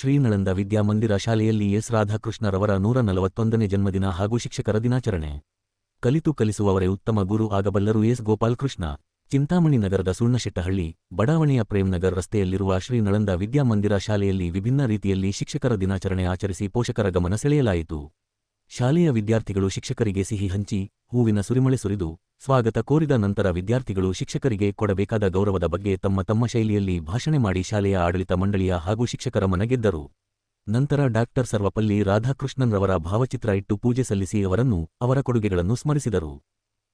ಶ್ರೀನಳಂದ ವಿದ್ಯಾಮಂದಿರ ಶಾಲೆಯಲ್ಲಿ ಎಸ್. ರಾಧಾಕೃಷ್ಣರವರ ನೂರ ನಲವತ್ತೊಂದನೇ ಜನ್ಮದಿನ ಹಾಗೂ ಶಿಕ್ಷಕರ ದಿನಾಚರಣೆ. ಕಲಿತು ಕಲಿಸುವವರೇ ಉತ್ತಮ ಗುರು ಆಗಬಲ್ಲರು ಎಸ್. ಗೋಪಾಲಕೃಷ್ಣ. ಚಿಂತಾಮಣಿ ನಗರದ ಸುಣ್ಣಶೆಟ್ಟಹಳ್ಳಿ, ಬಡಾವಣೆಯ ಪ್ರೇಮ್ನಗರ್ ರಸ್ತೆಯಲ್ಲಿರುವ ಶ್ರೀನಳಂದ ವಿದ್ಯಾಮಂದಿರ ಶಾಲೆಯಲ್ಲಿ ವಿಭಿನ್ನ ರೀತಿಯಲ್ಲಿ ಶಿಕ್ಷಕರ ದಿನಾಚರಣೆ ಆಚರಿಸಿ ಪೋಷಕರ ಗಮನ ಸೆಳೆಯಲಾಯಿತು. ಶಾಲೆಯ ವಿದ್ಯಾರ್ಥಿಗಳು ಶಿಕ್ಷಕರಿಗೆ ಸಿಹಿ ಹಂಚಿ, ಹೂವಿನ ಸುರಿಮಳೆ ಸುರಿದು, ಸ್ವಾಗತ ಕೋರಿದ ನಂತರ ವಿದ್ಯಾರ್ಥಿಗಳು ಶಿಕ್ಷಕರಿಗೆ ಕೊಡಬೇಕಾದ ಗೌರವದ ಬಗ್ಗೆ ತಮ್ಮ ತಮ್ಮ ಶೈಲಿಯಲ್ಲಿ ಭಾಷಣೆ ಮಾಡಿ ಶಾಲೆಯ ಆಡಳಿತ ಮಂಡಳಿಯ ಹಾಗೂ ಶಿಕ್ಷಕರ ಮನಗೆದ್ದರು. ನಂತರ ಡಾಕ್ಟರ್ ಸರ್ವಪಲ್ಲಿ ರಾಧಾಕೃಷ್ಣನ್ರವರ ಭಾವಚಿತ್ರ ಇಟ್ಟು ಪೂಜೆ ಸಲ್ಲಿಸಿ ಅವರನ್ನು ಅವರ ಕೊಡುಗೆಗಳನ್ನು ಸ್ಮರಿಸಿದರು.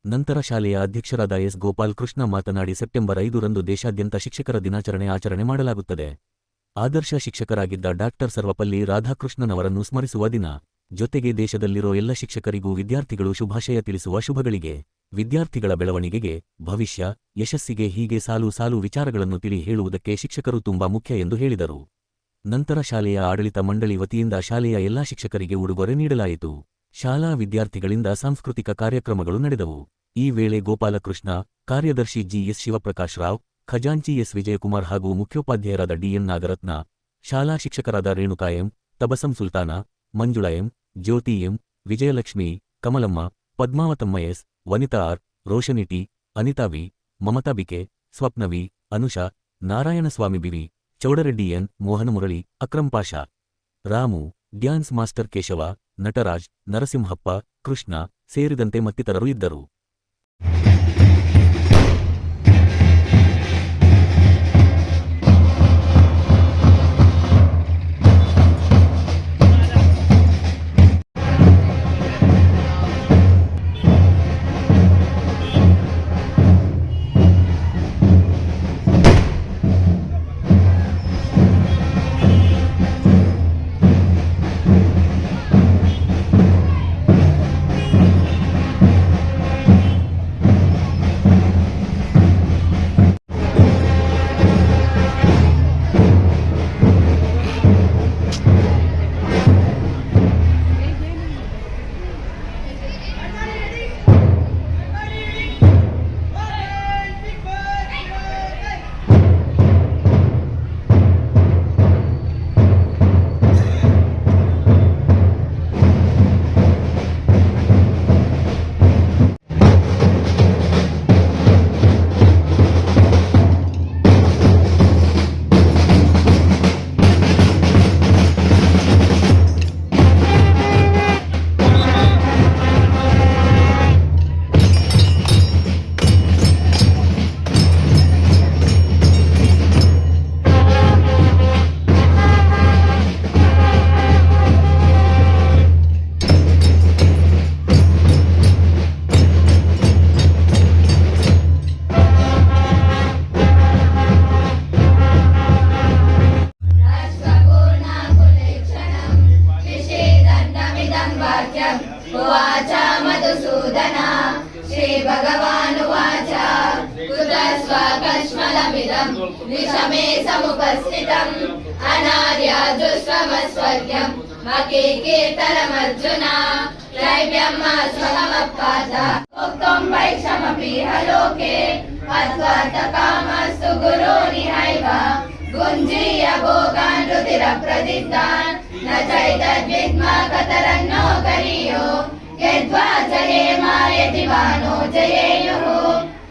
ನಂತರ ಶಾಲೆಯ ಅಧ್ಯಕ್ಷರಾದ ಎಸ್. ಗೋಪಾಲ್ ಕೃಷ್ಣ ಮಾತನಾಡಿ ಸೆಪ್ಟೆಂಬರ್ ಐದರಂದು ದೇಶಾದ್ಯಂತ ಶಿಕ್ಷಕರ ದಿನಾಚರಣೆ ಆಚರಣೆ ಮಾಡಲಾಗುತ್ತದೆ. ಆದರ್ಶ ಶಿಕ್ಷಕರಾಗಿದ್ದ ಡಾಕ್ಟರ್ ಸರ್ವಪಲ್ಲಿ ರಾಧಾಕೃಷ್ಣನ್ ಅವರನ್ನು ಸ್ಮರಿಸುವ ದಿನ. ಜೊತೆಗೆ ದೇಶದಲ್ಲಿರೋ ಎಲ್ಲ ಶಿಕ್ಷಕರಿಗೂ ವಿದ್ಯಾರ್ಥಿಗಳು ಶುಭಾಶಯ ತಿಳಿಸುವ ಶುಭಗಳಿಗೆ, ವಿದ್ಯಾರ್ಥಿಗಳ ಬೆಳವಣಿಗೆಗೆ, ಭವಿಷ್ಯ, ಯಶಸ್ಸಿಗೆ ಹೀಗೆ ಸಾಲು ಸಾಲು ವಿಚಾರಗಳನ್ನು ತಿಳಿ ಹೇಳುವುದಕ್ಕೆ ಶಿಕ್ಷಕರು ತುಂಬಾ ಮುಖ್ಯ ಎಂದು ಹೇಳಿದರು. ನಂತರ ಶಾಲೆಯ ಆಡಳಿತ ಮಂಡಳಿ ವತಿಯಿಂದ ಶಾಲೆಯ ಎಲ್ಲಾ ಶಿಕ್ಷಕರಿಗೆ ಉಡುಗೊರೆ ನೀಡಲಾಯಿತು. ಶಾಲಾ ವಿದ್ಯಾರ್ಥಿಗಳಿಂದ ಸಾಂಸ್ಕೃತಿಕ ಕಾರ್ಯಕ್ರಮಗಳು ನಡೆದವು. ಈ ವೇಳೆ ಗೋಪಾಲಕೃಷ್ಣ, ಕಾರ್ಯದರ್ಶಿ ಜಿಎಸ್ ಶಿವಪ್ರಕಾಶ್ ರಾವ್, ಖಜಾಂಚಿ ಎಸ್ ವಿಜಯಕುಮಾರ್ ಹಾಗೂ ಮುಖ್ಯೋಪಾಧ್ಯಾಯರಾದ ಡಿಎನ್ ನಾಗರತ್ನ, ಶಾಲಾ ಶಿಕ್ಷಕರಾದ Renukayam Tabassum Sultana Manjula M Jyothi M Vijayalakshmi, Kamalamma, Padmavathamma S, Vanitha R, Roshni T, Anitha V, Mamatha BK Swapnavi Anusha, Narayanaswamy BV Chowdareddy N, Mohana Murali, Akram Pasha, Ramu, dance master Keshava, Nataraj, Narasimhappa, Krishna ಸೇರಿದಂತೆ ಮತ್ತಿತರರು ಇದ್ದರು. श्रीभगवानुवाच कुतः स्वकश्मलमिदम् विषमे समुपस्थितम् अनार्याजुष्वमस्वर्ग्यम् मकीकीर्तनमर्जुना त्रैव्यम् स्वमपात उक्तम् वैषमपीह लोके अध्वातकामस्तु गुरोनिहैव गुञ्जीय भोगान् रुधिरप्रदिग्धान् न चैतद्विद्मा कतरन्नो गरीयो यद्वा जयेमा यदिवानो जयेयुः।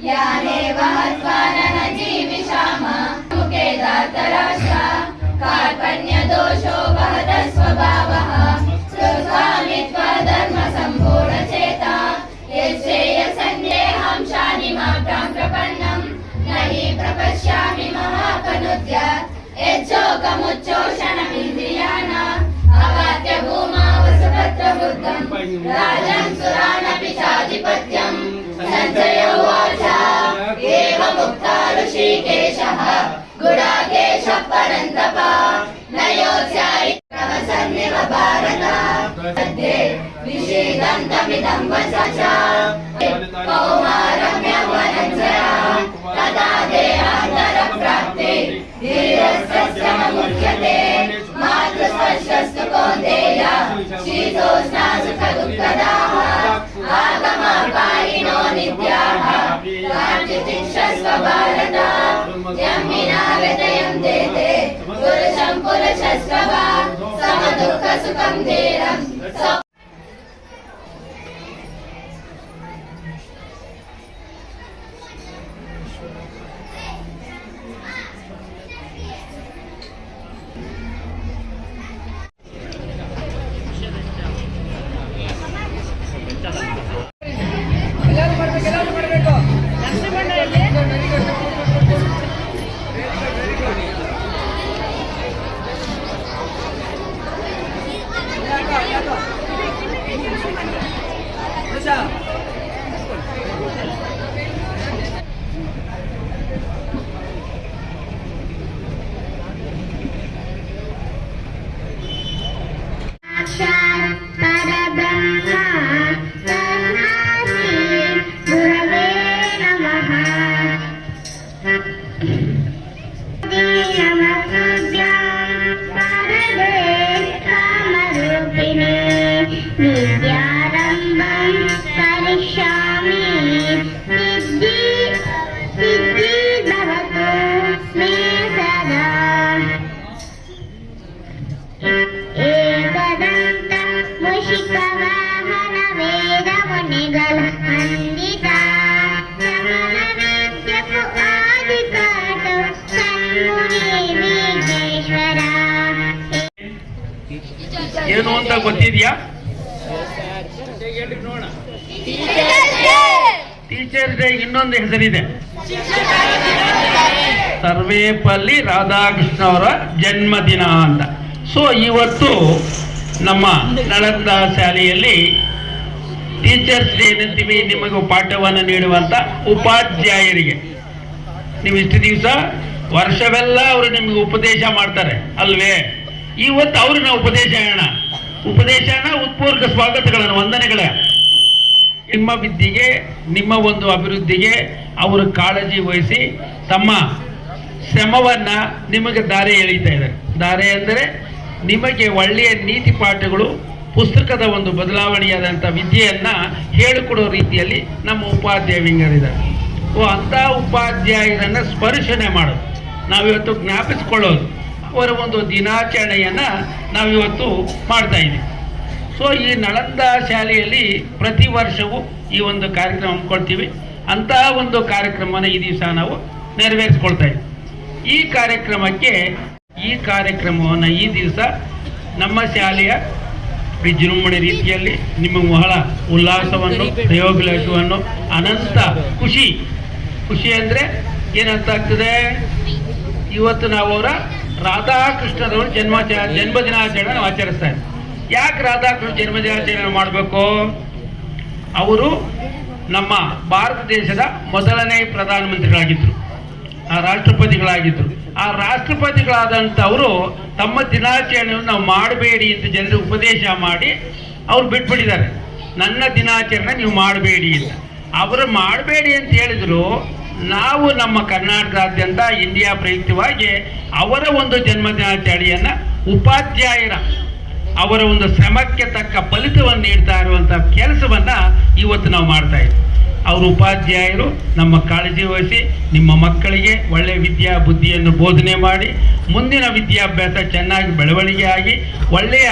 यानेव हस्वानन जीविषाम मुखे दातराशा कार्पण्यदोषो वहत स्वभावः। स्वस्वामित्वा धर्मसम्पूर्णचेता यश्रेयसन्देहं शानिमा प्रां प्रपन्नं। न हि प्रपश्यामि महापनुद्य। यच्छोकमुच्चोषणमिन्द्रियाणा अवाद्य भूमा तत्रबुद्धम् राजन् सुरानपिशाधिपत्यम् सञ्जय उवाच एवमुक्ता ऋषिकेशः भारत। सद्ये निषेदन्तमिदं पुरुषं पुरुषस्व सुखं धीरं सौ ಏನು ಅಂತ ಗೊತ್ತಿದ್ಯಾ? ಟೀಚರ್ ಡೇ ಇನ್ನೊಂದು ಹೆಸರಿದೆ. ಸರ್ವೇಪಲ್ಲಿ ರಾಧಾಕೃಷ್ಣ ಅವರ ಜನ್ಮದಿನ ಅಂತ. ಸೊ ಇವತ್ತು ನಮ್ಮ ನಳಂದ ಶಾಲೆಯಲ್ಲಿ ಟೀಚರ್ಸ್ ಡೇ ಏನಂತೀವಿ ನಿಮಗೆ ಪಾಠವನ್ನು ನೀಡುವಂಥ ಉಪಾಧ್ಯಾಯರಿಗೆ. ನೀವು ಇಷ್ಟು ದಿವಸ ವರ್ಷವೆಲ್ಲ ಅವರು ನಿಮಗೆ ಉಪದೇಶ ಮಾಡ್ತಾರೆ, ಅಲ್ವೇ? ಇವತ್ತು ಅವ್ರನ್ನ ಉಪದೇಶ ಹೇಳೋಣ. ಉಪದೇಶನ ಉತ್ಪೂರ್ಕ ಸ್ವಾಗತಗಳನ್ನು, ವಂದನೆಗಳ. ನಿಮ್ಮ ವಿದ್ಯೆಗೆ, ನಿಮ್ಮ ಒಂದು ಅಭಿವೃದ್ಧಿಗೆ ಅವರು ಕಾಳಜಿ ವಹಿಸಿ ತಮ್ಮ ಶ್ರಮವನ್ನ ನಿಮಗೆ ದಾರಿ ಎಳೀತಾ ಇದ್ದಾರೆ. ದಾರಿ ಅಂದರೆ ನಿಮಗೆ ಒಳ್ಳೆಯ ನೀತಿ ಪಾಠಗಳು, ಪುಸ್ತಕದ ಒಂದು ಬದಲಾವಣೆಯಾದಂಥ ವಿದ್ಯೆಯನ್ನ ಹೇಳಿಕೊಡೋ ರೀತಿಯಲ್ಲಿ ನಮ್ಮ ಉಪಾಧ್ಯಾಯರಿದ್ದಾರೆ ಓ, ಅಂಥ ಉಪಾಧ್ಯಾಯರನ್ನು ಸ್ಪರ್ಶನೆ ಮಾಡೋದು. ನಾವಿವತ್ತು ಜ್ಞಾಪಿಸ್ಕೊಳ್ಳೋದು. ಅವರ ಒಂದು ದಿನಾಚರಣೆಯನ್ನ ನಾವಿವತ್ತು ಮಾಡ್ತಾ ಇದ್ದೀವಿ. ಸೊ ಈ ನಳಂದ ಶಾಲೆಯಲ್ಲಿ ಪ್ರತಿ ವರ್ಷವೂ ಈ ಒಂದು ಕಾರ್ಯಕ್ರಮ ಹಮ್ಮಿಕೊಳ್ತೀವಿ ಅಂತಹ ಒಂದು ಕಾರ್ಯಕ್ರಮನ ಈ ದಿವಸ ನಾವು ನೆರವೇರಿಸ್ಕೊಳ್ತಾ ಇದ್ದೀವಿ. ಈ ಕಾರ್ಯಕ್ರಮಕ್ಕೆ ಈ ಕಾರ್ಯಕ್ರಮವನ್ನು ಈ ದಿವಸ ನಮ್ಮ ಶಾಲೆಯ ವಿಜೃಂಭಣೆ ರೀತಿಯಲ್ಲಿ ನಿಮ್ಮ ಬಹಳ ಉಲ್ಲಾಸವನ್ನು ಪ್ರಯೋಗವನ್ನು ಅನಂತ ಖುಷಿ. ಖುಷಿ ಅಂದರೆ ಏನಂತ ಆಗ್ತದೆ? ಇವತ್ತು ನಾವು ಅವರ ರಾಧಾಕೃಷ್ಣರವರ ಜನ್ಮ ಜನ್ಮದಿನಾಚರಣೆ ನಾವು ಆಚರಿಸ್ತಾ ಇದ್ದೀವಿ ಯಾಕೆ ರಾಧಾಕೃಷ್ಣ ಜನ್ಮದಿನಾಚರಣೆ ಮಾಡಬೇಕು? ಅವರು ನಮ್ಮ ಭಾರತ ದೇಶದ ಮೊದಲನೇ ಪ್ರಧಾನಮಂತ್ರಿಗಳಾಗಿದ್ದರು ಆ ರಾಷ್ಟ್ರಪತಿಗಳಾಗಿದ್ದರು ಆ ರಾಷ್ಟ್ರಪತಿಗಳಾದಂಥವರು ತಮ್ಮ ದಿನಾಚರಣೆಯನ್ನು ನಾವು ಮಾಡಬೇಡಿ ಅಂತ ಜನರಿಗೆ ಉಪದೇಶ ಮಾಡಿ ಅವ್ರು ಬಿಟ್ಬಿಟ್ಟಿದ್ದಾರೆ. ನನ್ನ ದಿನಾಚರಣೆ ನೀವು ಮಾಡಬೇಡಿ ಅಂತ. ಅವರು ಮಾಡಬೇಡಿ ಅಂತ ಹೇಳಿದ್ರು ನಾವು ನಮ್ಮ ಕರ್ನಾಟಕದಾದ್ಯಂತ ಇಂಡಿಯಾ ಪ್ರಯುಕ್ತವಾಗಿ ಅವರ ಒಂದು ಜನ್ಮದಿನಾಚರಣೆಯನ್ನು ಉಪಾಧ್ಯಾಯರ ಅವರ ಒಂದು ಶ್ರಮಕ್ಕೆ ತಕ್ಕ ಫಲಿತವನ್ನು ನೀಡ್ತಾ ಇರುವಂಥ ಕೆಲಸವನ್ನು ಇವತ್ತು ನಾವು ಮಾಡ್ತಾ ಇದ್ದೀವಿ ಅವರು ಉಪಾಧ್ಯಾಯರು, ನಮ್ಮ ಕಾಳಜಿ ವಹಿಸಿ ನಿಮ್ಮ ಮಕ್ಕಳಿಗೆ ಒಳ್ಳೆಯ ವಿದ್ಯಾ ಬುದ್ಧಿಯನ್ನು ಬೋಧನೆ ಮಾಡಿ, ಮುಂದಿನ ವಿದ್ಯಾಭ್ಯಾಸ ಚೆನ್ನಾಗಿ ಬೆಳವಣಿಗೆ ಆಗಿ, ಒಳ್ಳೆಯ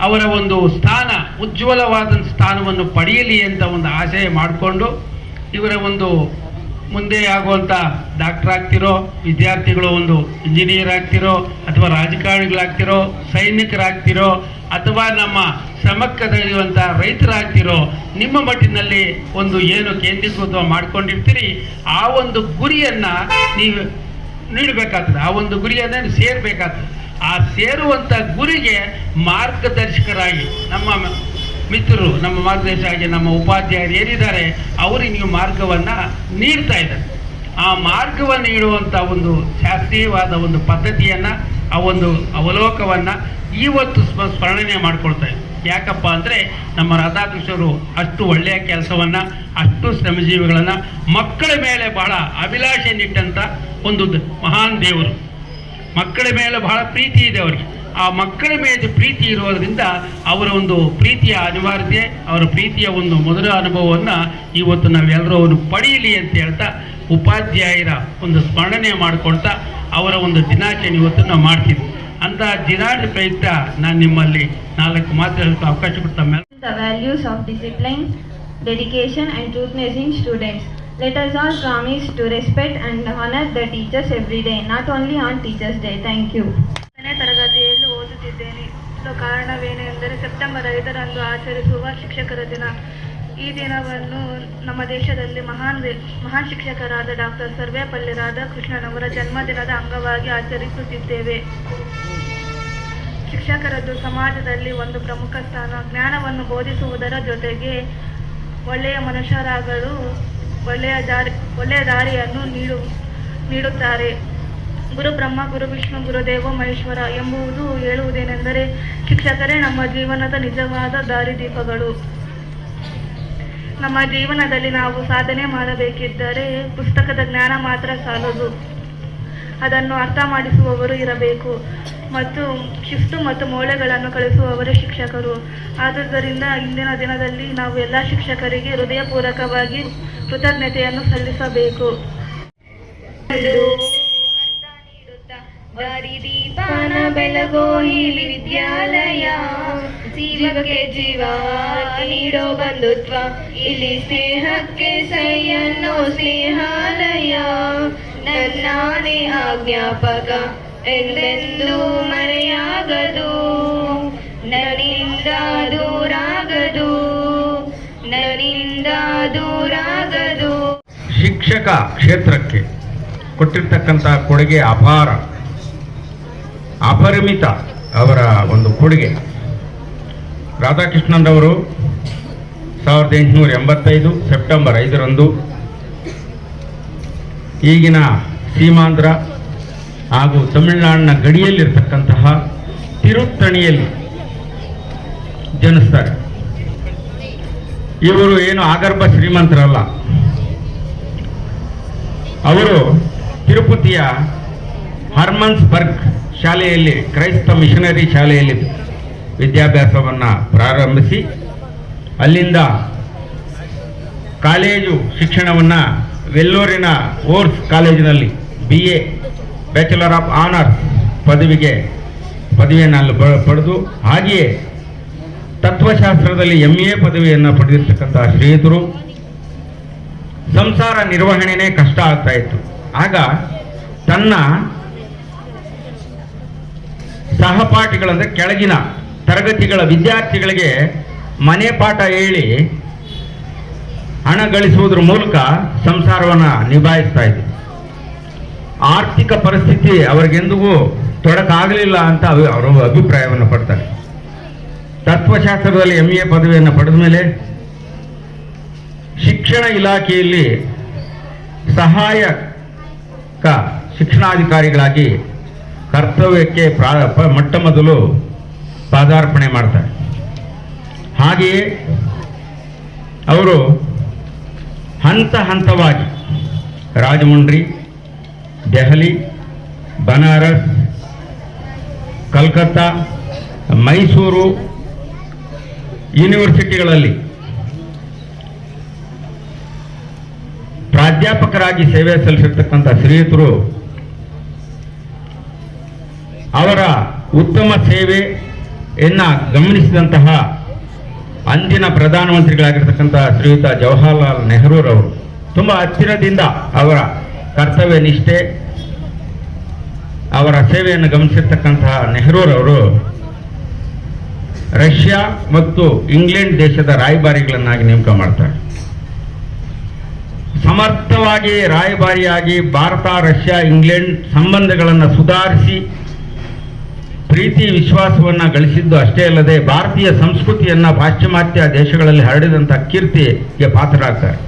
ಅವರ ಒಂದು ಸ್ಥಾನ, ಉಜ್ವಲವಾದ ಸ್ಥಾನವನ್ನು ಪಡೆಯಲಿ ಅಂತ ಒಂದು ಆಶಯ ಮಾಡಿಕೊಂಡು ಇವರ ಒಂದು ಮುಂದೆ ಆಗುವಂಥ ಡಾಕ್ಟರ್ ಆಗ್ತಿರೋ, ವಿದ್ಯಾರ್ಥಿಗಳು ಒಂದು ಇಂಜಿನಿಯರ್ ಆಗ್ತಿರೋ, ಅಥವಾ ರಾಜಕಾರಣಿಗಳಾಗ್ತಿರೋ, ಸೈನಿಕರಾಗ್ತಿರೋ, ಅಥವಾ ನಮ್ಮ ಶ್ರಮಕ್ಕೆ ರೈತರಾಗ್ತಿರೋ, ನಿಮ್ಮ ಮಟ್ಟಿನಲ್ಲಿ ಒಂದು ಏನು ಕೇಂದ್ರೀಕೃತ ಮಾಡ್ಕೊಂಡಿರ್ತೀರಿ, ಆ ಒಂದು ಗುರಿಯನ್ನು ನೀವು ನೀಡಬೇಕಾಗ್ತದೆ. ಆ ಒಂದು ಗುರಿಯನ್ನು ಸೇರಬೇಕಾಗ್ತದೆ. ಆ ಸೇರುವಂಥ ಗುರಿಗೆ ಮಾರ್ಗದರ್ಶಕರಾಗಿ ನಮ್ಮ ಮಿತ್ರರು, ನಮ್ಮ ಮಾರ್ಗದರ್ಶಿಯಾಗಿ ನಮ್ಮ ಉಪಾಧ್ಯಾಯರು ಏನಿದ್ದಾರೆ ಅವರಿಗೆ ನೀವು ಮಾರ್ಗವನ್ನು ನೀಡ್ತಾ ಇದ್ದಾರೆ. ಆ ಮಾರ್ಗವನ್ನು ನೀಡುವಂಥ ಒಂದು ಶಾಸ್ತ್ರೀಯವಾದ ಒಂದು ಪದ್ಧತಿಯನ್ನು, ಆ ಒಂದು ಅವಲೋಕವನ್ನು ಇವತ್ತು ಸ್ಮ, ಸ್ಮರಣೆ ಮಾಡ್ಕೊಳ್ತಾ ಇದ್ದಾರೆ. ಯಾಕಪ್ಪ ಅಂದರೆ, ನಮ್ಮ ರಾಧಾಕೃಷ್ಣರು ಅಷ್ಟು ಒಳ್ಳೆಯ ಕೆಲಸವನ್ನು, ಅಷ್ಟು ಶ್ರಮಜೀವಿಗಳನ್ನು, ಮಕ್ಕಳ ಮೇಲೆ ಬಹಳ ಅಭಿಲಾಷೆಯನ್ನಿಟ್ಟಂಥ ಒಂದು ದ- ಮಹಾನ್ ದೇವರು. ಮಕ್ಕಳ ಮೇಲೆ ಬಹಳ ಪ್ರೀತಿ ಇದೆ ಅವರಿಗೆ. ಆ ಮಕ್ಕಳ ಮೇಲೆ ಪ್ರೀತಿ ಇರೋದ್ರಿಂದ ಅವರ ಒಂದು ಪ್ರೀತಿಯ ಅನಿವಾರ್ಯತೆ ಅವರ ಪ್ರೀತಿಯ ಒಂದು ಮೊದಲ ಅನುಭವವನ್ನು ಇವತ್ತು ನಾವೆಲ್ಲರೂ ಅವರು ಪಡೆಯಲಿ ಅಂತ ಹೇಳ್ತಾ ಉಪಾಧ್ಯಾಯರ ಒಂದು ಸ್ಮರಣೆ ಮಾಡಿಕೊಳ್ತಾ ಅವರ ಒಂದು ದಿನಾಚರಣೆ ಇವತ್ತು ನಾವು ಮಾಡ್ತೀವಿ ಅಂತ ದಿನಾಚರಣೆ ಪ್ರಯುಕ್ತ ನಾನು ನಿಮ್ಮಲ್ಲಿ ನಾಲ್ಕು ಮಾತು ಹೇಳಕ್ಕೆ ಅವಕಾಶ ಕೊಡ್ತಾ the values of discipline, dedication, and truthness in students. Let us all promise to respect and honor the teachers every day, not only on Teachers' Day. Thank you. ಇದರ ಕಾರಣವೇನೆಂದರೆ ಸೆಪ್ಟೆಂಬರ್ ಐದರಂದು ಆಚರಿಸುವ ಶಿಕ್ಷಕರ ದಿನ. ಈ ದಿನವನ್ನು ನಮ್ಮ ದೇಶದಲ್ಲಿ ಮಹಾನ್ ಮಹಾನ್ ಶಿಕ್ಷಕರಾದ ಡಾಕ್ಟರ್ ಸರ್ವೇಪಲ್ಲಿ ರಾಧಾಕೃಷ್ಣನವರ ಜನ್ಮದಿನದ ಅಂಗವಾಗಿ ಆಚರಿಸುತ್ತಿದ್ದೇವೆ. ಶಿಕ್ಷಕರದ್ದು ಸಮಾಜದಲ್ಲಿ ಒಂದು ಪ್ರಮುಖ ಸ್ಥಾನ. ಜ್ಞಾನವನ್ನು ಬೋಧಿಸುವುದರ ಜೊತೆಗೆ ಒಳ್ಳೆಯ ಮನುಷ್ಯರಾಗಲು ಒಳ್ಳೆಯ ದಾರಿ, ಒಳ್ಳೆಯ ದಾರಿಯನ್ನು ನೀಡು, ನೀಡುತ್ತಾರೆ. ಗುರು ಬ್ರಹ್ಮ, ಗುರು ವಿಷ್ಣು ಗುರುದೇವ ಮಹೇಶ್ವರ ಎಂಬುವುದು ಹೇಳುವುದೇನೆಂದರೆ ಶಿಕ್ಷಕರೇ, ನಮ್ಮ ಜೀವನದ ನಿಜವಾದ ದಾರಿದೀಪಗಳು. ನಮ್ಮ ಜೀವನದಲ್ಲಿ ನಾವು ಸಾಧನೆ ಮಾಡಬೇಕಿದ್ದರೆ ಪುಸ್ತಕದ ಜ್ಞಾನ ಮಾತ್ರ ಸಾಲದು. ಅದನ್ನು ಅರ್ಥ ಮಾಡಿಸುವವರು ಇರಬೇಕು. ಮತ್ತು ಶಿಸ್ತು ಮತ್ತು ಮೌಲ್ಯಗಳನ್ನು ಕಳಿಸುವವರೇ ಶಿಕ್ಷಕರು. ಆದುದರಿಂದ ಇಂದಿನ ದಿನದಲ್ಲಿ ನಾವು ಎಲ್ಲ ಶಿಕ್ಷಕರಿಗೆ ಹೃದಯಪೂರ್ವಕವಾಗಿ ಕೃತಜ್ಞತೆಯನ್ನು ಸಲ್ಲಿಸಬೇಕು. ದಾರಿದೀಪಾನ ಬೆಳಗೋ ಇಲ್ಲಿ ವಿದ್ಯಾಲಯ. ಜೀವಕ್ಕೆ ಜೀವ ನೀಡೋ ಬಂಧುತ್ವ, ಇಲ್ಲಿ ಸ್ನೇಹಕ್ಕೆ ಸೈಯನ್ನೋ ಸ್ನೇಹಾಲಯ. ನನ್ನಾನೇ ಆಜ್ಞಾಪಕ, ಎಂದೆಂದೂ ಮರೆಯಾಗದು. ನನ್ನಿಂದ ದೂರಾಗದು. ನನ್ನಿಂದ ದೂರಾಗದು. ಶಿಕ್ಷಕ ಕ್ಷೇತ್ರಕ್ಕೆ ಕೊಟ್ಟಿರ್ತಕ್ಕಂಥ ಕೊಡುಗೆ ಅಪಾರ. ಅಪರಿಮಿತ ಅವರ ಒಂದು ಕೊಡುಗೆ. ರಾಧಾಕೃಷ್ಣನ್ರವರು ಸಾವಿರದ ಎಂಟುನೂರ ಎಂಬತ್ತೈದು ಸೆಪ್ಟೆಂಬರ್ ಐದರಂದು ಈಗಿನ ಸೀಮಾಂಧ್ರ ಹಾಗೂ ತಮಿಳುನಾಡಿನ ಗಡಿಯಲ್ಲಿರ್ತಕ್ಕಂತಹ ತಿರುತ್ತಣಿಯಲ್ಲಿ ಜನಿಸ್ತಾರೆ. ಇವರು ಏನು ಆಗರ್ಭ ಶ್ರೀಮಂತರಲ್ಲ. ಅವರು ತಿರುಪತಿಯ ಹರ್ಮನ್ಸ್ಬರ್ಗ್ ಶಾಲೆಯಲ್ಲಿ, ಕ್ರೈಸ್ತ ಮಿಷನರಿ ಶಾಲೆಯಲ್ಲಿ ವಿದ್ಯಾಭ್ಯಾಸವನ್ನು ಪ್ರಾರಂಭಿಸಿ, ಅಲ್ಲಿಂದ ಕಾಲೇಜು ಶಿಕ್ಷಣವನ್ನು ವೆಲ್ಲೂರಿನ ಓರ್ಸ್ ಕಾಲೇಜಿನಲ್ಲಿ B A bachelor of honours ಪದವಿಗೆ ಪದವಿಯನ್ನು ಪಡೆದು, ಹಾಗೆಯೇ ತತ್ವಶಾಸ್ತ್ರದಲ್ಲಿ ಎಂ ಎ ಪದವಿಯನ್ನು ಪಡೆದಿರ್ತಕ್ಕಂಥ ಶ್ರೀಯುತರು ಸಂಸಾರ ನಿರ್ವಹಣೆನೇ ಕಷ್ಟ ಆಗ್ತಾ ಇತ್ತು. ಆಗ ತನ್ನ ಸಹಪಾಠಿಗಳಂದ್ರೆ ಕೆಳಗಿನ ತರಗತಿಗಳ ವಿದ್ಯಾರ್ಥಿಗಳಿಗೆ ಮನೆ ಪಾಠ ಹೇಳಿ ಹಣ ಗಳಿಸುವುದರ ಮೂಲಕ ಸಂಸಾರವನ್ನು ನಿಭಾಯಿಸ್ತಾ ಇದ್ದೆ. ಆರ್ಥಿಕ ಪರಿಸ್ಥಿತಿ ಅವರಿಗೆಂದಿಗೂ ತೊಡಕಾಗಲಿಲ್ಲ ಅಂತ ಅವಿ- ಅವರು ಅಭಿಪ್ರಾಯವನ್ನು ಪಡ್ತಾರೆ. ತತ್ವಶಾಸ್ತ್ರದಲ್ಲಿ ಎಂ ಎ ಪದವಿಯನ್ನು ಪಡೆದ ಮೇಲೆ ಶಿಕ್ಷಣ ಇಲಾಖೆಯಲ್ಲಿ ಸಹಾಯಕ ಶಿಕ್ಷಣಾಧಿಕಾರಿಗಳಾಗಿ ಕರ್ತವ್ಯಕ್ಕೆ ಮೊಟ್ಟ ಮೊದಲು ಪಾದಾರ್ಪಣೆ ಮಾಡ್ತಾರೆ. ಹಾಗೆಯೇ ಅವರು ಹಂತ ಹಂತವಾಗಿ ರಾಜಮುಂಡ್ರಿ, ದೆಹಲಿ, ಬನಾರಸ್, ಕಲ್ಕತ್ತಾ, ಮೈಸೂರು ಯೂನಿವರ್ಸಿಟಿಗಳಲ್ಲಿ ಪ್ರಾಧ್ಯಾಪಕರಾಗಿ ಸೇವೆ ಸಲ್ಲಿಸಿರ್ತಕ್ಕಂಥ ಶ್ರೀಯುತರು ಅವರ ಉತ್ತಮ ಸೇವೆಯನ್ನು ಗಮನಿಸಿದಂತಹ ಅಂದಿನ ಪ್ರಧಾನಮಂತ್ರಿಗಳಾಗಿರ್ತಕ್ಕಂಥ ಶ್ರೀಯುತ ಜವಾಹರಲಾಲ್ ನೆಹರೂರವರು ತುಂಬ ಹತ್ತಿರದಿಂದ ಅವರ ಕರ್ತವ್ಯ ನಿಷ್ಠೆ, ಅವರ ಸೇವೆಯನ್ನು ಗಮನಿಸಿರ್ತಕ್ಕಂತಹ ನೆಹರೂರವರು ರಷ್ಯಾ ಮತ್ತು ಇಂಗ್ಲೆಂಡ್ ದೇಶದ ರಾಯಭಾರಿಗಳನ್ನಾಗಿ ನೇಮಕ ಮಾಡ್ತಾರೆ. ಸಮರ್ಥವಾಗಿ ರಾಯಭಾರಿಯಾಗಿ ಭಾರತ, ರಷ್ಯಾ, ಇಂಗ್ಲೆಂಡ್ ಸಂಬಂಧಗಳನ್ನು ಸುಧಾರಿಸಿ ಪ್ರೀತಿ ವಿಶ್ವಾಸವನ್ನ ಗಳಿಸಿದ್ದು ಅಷ್ಟೇ ಅಲ್ಲದೆ ಭಾರತೀಯ ಸಂಸ್ಕೃತಿಯನ್ನ ಪಾಶ್ಚಿಮಾತ್ಯ ದೇಶಗಳಲ್ಲಿ ಹರಡಿದಂಥ ಕೀರ್ತಿಗೆ ಪಾತ್ರರಾಗ್ತಾರೆ.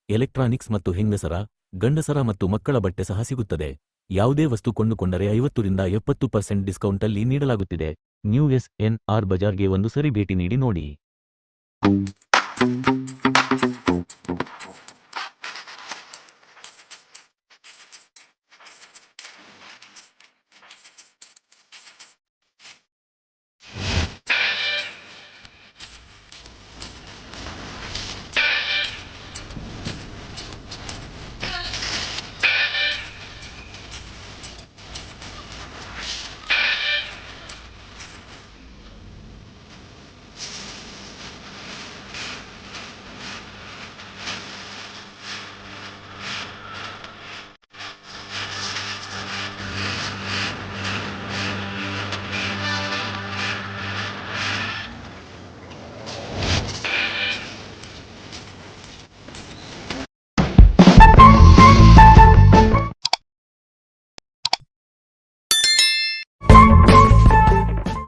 ಎಲೆಕ್ಟ್ರಾನಿಕ್ಸ್ ಮತ್ತು ಹೆಂಗಸರ, ಗಂಡಸರ ಮತ್ತು ಮಕ್ಕಳ ಬಟ್ಟೆ ಸಹ ಸಿಗುತ್ತದೆ. ಯಾವುದೇ ವಸ್ತು ಕೊಂಡುಕೊಂಡರೆ ಐವತ್ತರಿಂದ ಎಪ್ಪತ್ತು ಪರ್ಸೆಂಟ್ ಡಿಸ್ಕೌಂಟಲ್ಲಿ ನೀಡಲಾಗುತ್ತಿದೆ. ನ್ಯೂ ಎಸ್ ಎನ್ ಆರ್ ಬಜಾರ್ಗೆ ಒಂದು ಸರಿ ಭೇಟಿ ನೀಡಿ ನೋಡಿ.